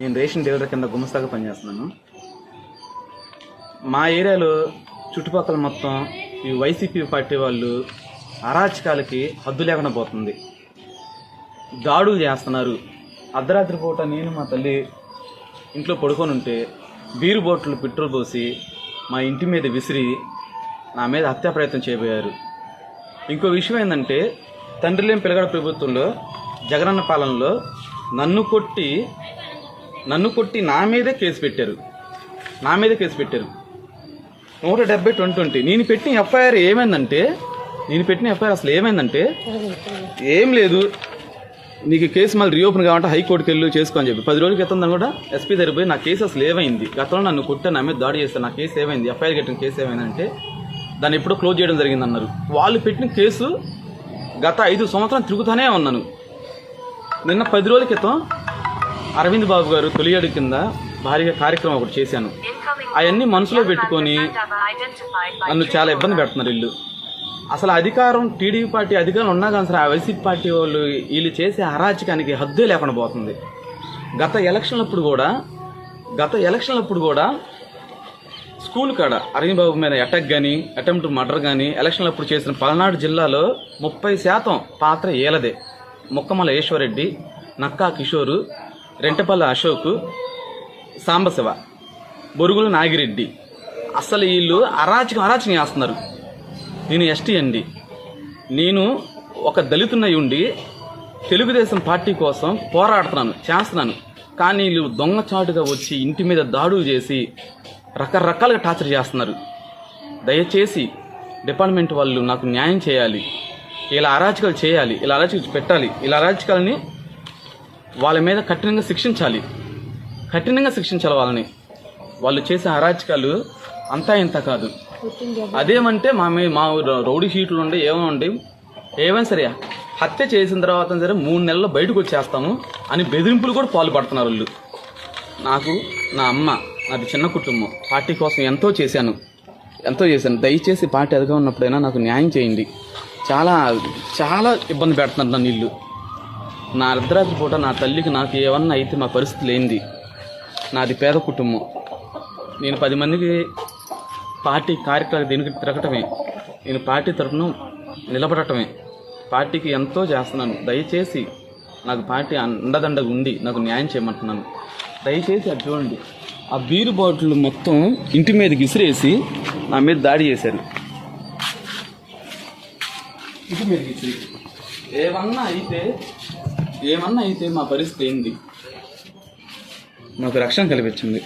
నేను ration dealer కింద గుమస్తాగా పనిచేస్తున్నాను. మా ఏరియాలో చుట్టుపక్కల మొత్తం ఈ వైసీపీ పార్టీ వాళ్ళు అరాచకాలకి హద్దు లేకుండా పోతుంది. దాడులు చేస్తున్నారు. అర్ధరాత్రి పూట నేను మా తల్లి ఇంట్లో పడుకొని ఉంటే బీరు బోట్లు పెట్రోల్ పోసి మా ఇంటి మీద విసిరి నా మీద హత్యా ప్రయత్నం చేయబోయారు. ఇంకో విషయం ఏంటంటే తండ్రిలేం లేని ప్రభుత్వంలో జగనన్న పాలనలో నన్ను కొట్టి నన్ను కొట్టి నా మీదే కేసు పెట్టారు. నా మీదే కేసు పెట్టారు. నూట డెబ్బై ట్వంటీ ట్వంటీ. నేను పెట్టిన ఎఫ్ఐఆర్ ఏమైందంటే నేను పెట్టిన ఎఫ్ఐఆర్ అసలు ఏమైందంటే ఏం లేదు. నీకు కేసు మళ్ళీ రీఓపెన్ కావాలంటే హైకోర్టుకి వెళ్ళి చేసుకో అని చెప్పి. పది రోజుల క్రితం కూడా ఎస్పీ దగ్గర పోయి నా కేసు అసలు ఏమైంది? గతంలో నన్ను కొట్టా నా మీద దాడి చేస్తాను నా కేసు ఏమైంది? ఎఫ్ఐఆర్ కట్టిన కేసు ఏమైందంటే దాన్ని ఎప్పుడో క్లోజ్ చేయడం జరిగింది అన్నారు వాళ్ళు పెట్టిన కేసు గత ఐదు సంవత్సరం తిరుగుతూనే ఉన్నాను. నిన్న పది రోజుల క్రితం అరవింద్ బాబు గారు తొలియాడు కింద భారీగా కార్యక్రమం ఒకటి చేశాను. అవన్నీ మనసులో పెట్టుకొని నన్ను చాలా ఇబ్బంది పెడుతున్నారు వీళ్ళు. అసలు అధికారం టీడీపీ పార్టీ అధికారం ఉన్నా కానీ సరే ఆ వైసీపీ పార్టీ వాళ్ళు వీళ్ళు చేసే అరాచకానికి హద్దే లేకుండా పోతుంది. గత ఎలక్షన్లప్పుడు కూడా గత ఎలక్షన్లప్పుడు కూడా స్కూల్ కాడ అరవింద్ బాబు మీద అటాక్ కానీ అటెంప్ట్ మర్డర్ కానీ ఎలక్షన్లప్పుడు చేసిన పల్నాడు జిల్లాలో ముప్పై శాతం పాత్ర ఏలదే. ముక్కమల ఈశ్వరెడ్డి నక్కా కిషోరు రెంటపల్లి అశోక్ సాంబశివ బొరుగుల నాగిరెడ్డి. అసలు వీళ్ళు అరాచకం అరాచకం చేస్తున్నారు. నేను ఎస్టీ అండి. నేను ఒక దళితున్నై ఉండి తెలుగుదేశం పార్టీ కోసం పోరాడుతున్నాను చేస్తున్నాను. కానీ వీళ్ళు దొంగచాటుగా వచ్చి ఇంటి మీద దాడులు చేసి రకరకాలుగా టార్చర్ చేస్తున్నారు. దయచేసి డిపార్ట్మెంట్ వాళ్ళు నాకు న్యాయం చేయాలి. ఇలా అరాచకాలు చేయాలి ఇలా అరాచకాలు పెట్టాలి ఇలా అరాచకాలని వాళ్ళ మీద కఠినంగా శిక్షించాలి. కఠినంగా శిక్షించాలి వాళ్ళని. వాళ్ళు చేసే అరాచకాలు అంతా ఇంత కాదు. అదేమంటే మా మీ మా రౌడీ షీట్లు ఉండి ఏమైనా ఉండి ఏమైనా సరే హత్య చేసిన తర్వాత సరే మూడు నెలల్లో బయటకు వచ్చేస్తాము అని బెదిరింపులు కూడా పాల్పడుతున్నారు వాళ్ళు. నాకు నా అమ్మ నాది చిన్న కుటుంబం. పార్టీ కోసం ఎంతో చేశాను. ఎంతో చేశాను. దయచేసి పార్టీ ఎదుగా ఉన్నప్పుడైనా నాకు న్యాయం చేయండి. చాలా చాలా ఇబ్బంది పెడుతున్నారు నన్ను ఇల్లు నా అర్ధరాత్రి పూట నా తల్లికి నాకు ఏమన్నా అయితే మా పరిస్థితి లేనిది నాది పేద కుటుంబం. నేను పది మందికి పార్టీ కార్యక్రమాలు దీనికి తిరగటమే నేను పార్టీ తరఫున నిలబడటమే పార్టీకి ఎంతో చేస్తున్నాను. దయచేసి నాకు పార్టీ అండదండగా ఉండి నాకు న్యాయం చేయమంటున్నాను. దయచేసి అది చూడండి. ఆ బీరు బాటిల్ మొత్తం ఇంటి మీద విసిరేసి నా మీద దాడి చేశారు. ఇంటి మీద విసిరి ఏమన్నా అయితే ఏమన్నా అయితే మా పరిస్థితి ఏంది? మాకు రక్షణ కల్పించింది